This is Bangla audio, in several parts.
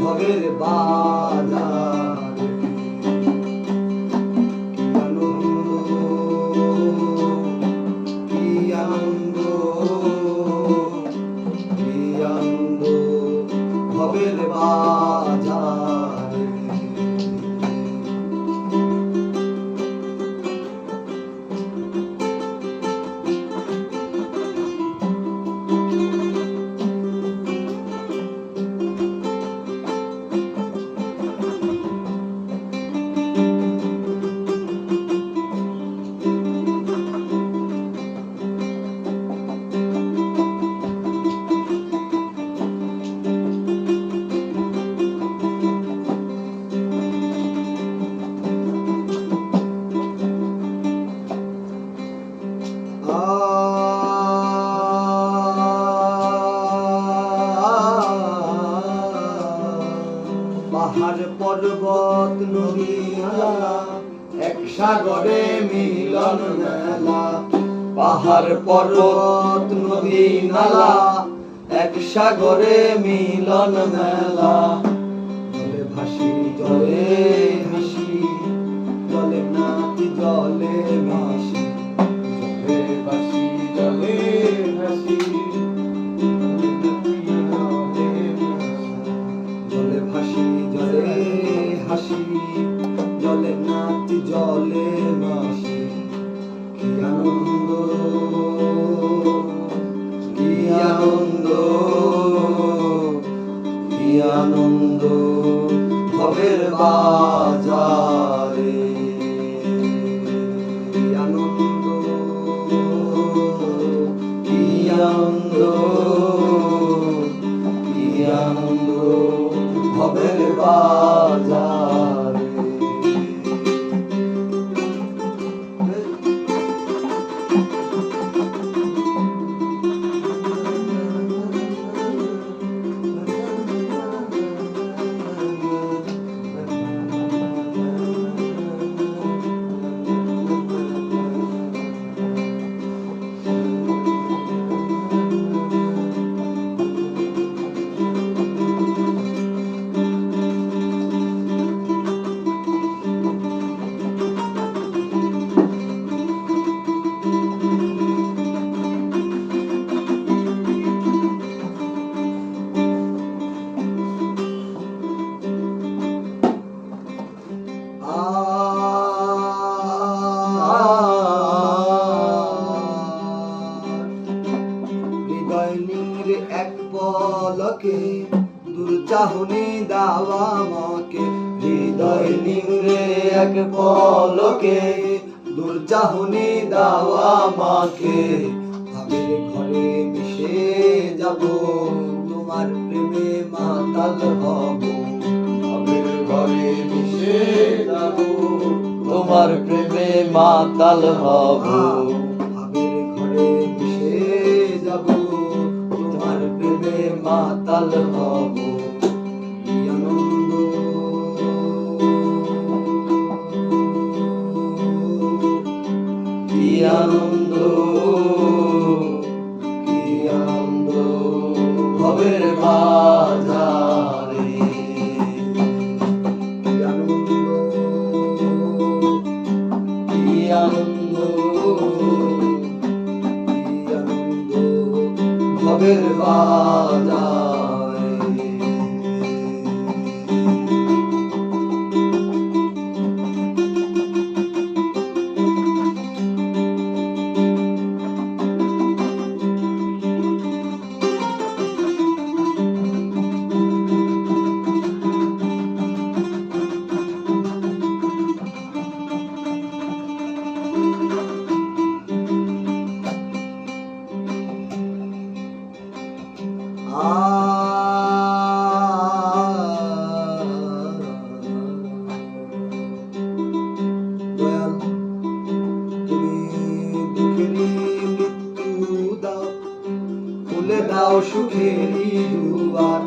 ভবের বাজার পাহাড় পর্বত নদী নালা, এক সাগরে মিলন মেলা। পাহাড় পর্বত নদী নালা, এক সাগরে মিলন মেলা। জলে ভাসি, জলে হাসি জলে নাতি জলে নিংড়ে এক পলকে দূর চাহনি দাওয়া মাকে। হৃদয় নিংড়ে এক পলকে দূর চাহনি দাওয়া মাকে। ভাবের ঘরে মিশে যাব, তোমার প্রেমে মাতাল হব। ভাবের ঘরে মিশে যাব, তোমার প্রেমে মাতাল হব। মাতাল হব আনন্দ? আনন্দ? ভবের বাজারে। আনন্দ? আনন্দ? ভবের বাজারে। দাও খুলে দুয়ার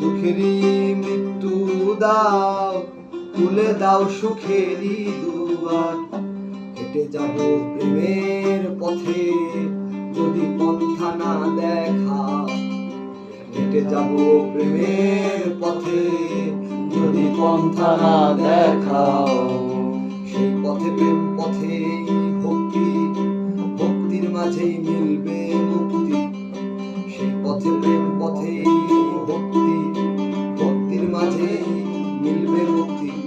দুঃখেরই মৃত্যু দাও খুলে দাও সুখেরই দুয়ার হেঁটে যাব প্রেমের পথে। যদি পন্থা না দেখা হেঁটে যাব প্রেমের পথে। যদি পন্থা না দেখাও সেই পথে প্রেম পথে ভক্তি, ভক্তির মাঝেই মিলবে মুক্তি। সেই পথে প্রেম পথে ভক্তি, ভক্তির মাঝেই মিলবে মুক্তি।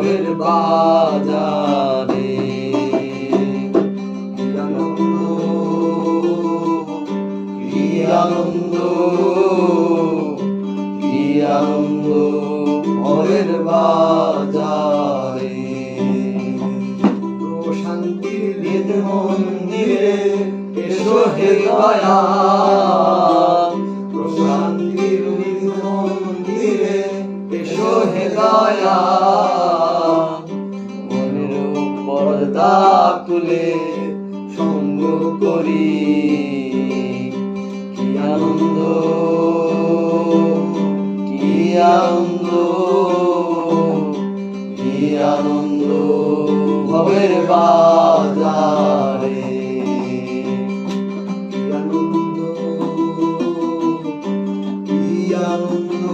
ভবের বাজারে। কি আনন্দ কি আনন্দ বাজারে। মন্দিরে এসো হে প্রশান্তির মন্দিরে এসো হে তুলে সঙ্গ করি। কি আনন্দ কি আনন্দ কি আনন্দ ভবের বাজারে। আনন্দ কি আনন্দ